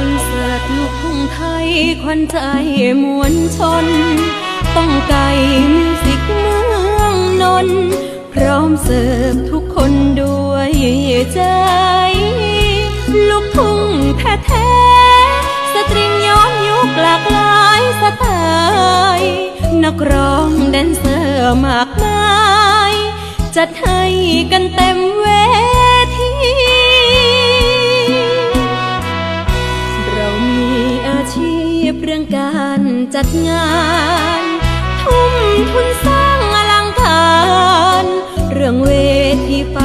อนเสิร์ลูกทุ่งไทยควันใจมวลชน ต้องไก่มิวสิกเมืองนน พร้อมเสิร์ฟทุกคนด้วยใจ ลูกทุ่งแท้ๆสตริงย้อนยุคหลากหลายสไตล์ นักร้องแดนเซอร์มากมายจัดให้กันเต็มเวที เรามีอาชีพเรื่องการจัดงาน ทุ่มทุนสร้างอลังการ เรื่องเวทีไฟ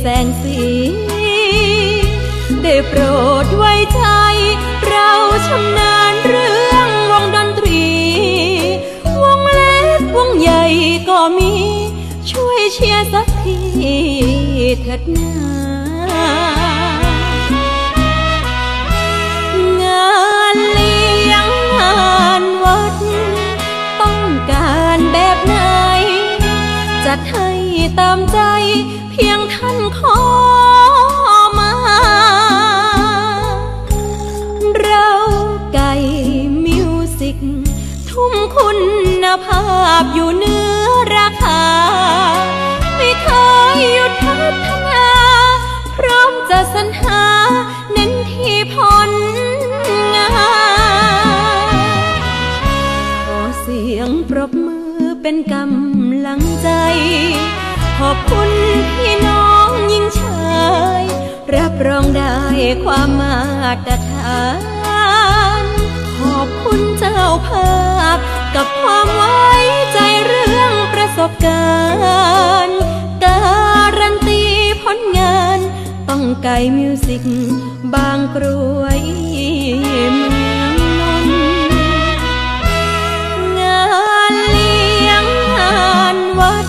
แสงสี เถิดนางานเลี้ยงงานวัด ต้องการแบบไหน จัดให้ตามใจเพียงท่านขอมา เราไก่มิวสิก ทุ่มคุณภาพอยู่เนื้อราคา หยุดพัฒนา พร้อมจะสรรหาเน้นที่ผลงานขอเสียงปรบมือเป็นกำลังใจ ขอบคุณพี่น้องยิ่งชายรับรองได้ความมาตรฐานขอบคุณเจ้าภาพ กับความไว้ใจเรื่องประสบการณ์ มิวสิกบางกรวยเมืองนนงานเลี้ยงงานวัด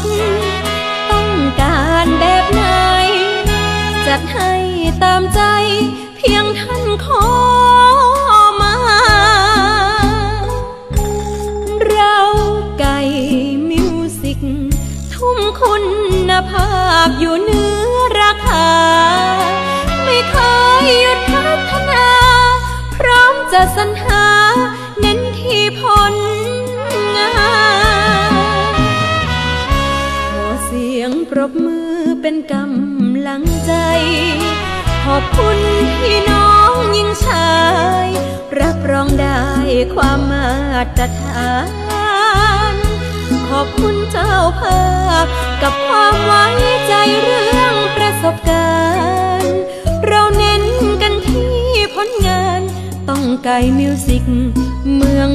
ต้องการแบบไหน จัดให้ตามใจเพียงท่านขอมา เราไก่มิวสิกทุ่มคุณภาพอยู่เนื้อราคา เคยหยุดพัฒนา พร้อมจะสรรหา เน้นที่ผลงานขอเสียงปรบมือเป็นกำลังใจ ขอบคุณพี่น้องยิ่งชาย รับรองได้ความมาตรฐานขอบคุณเจ้าภาพกับความไว้ใจเรื่อ ไกลมิวสิกเมือง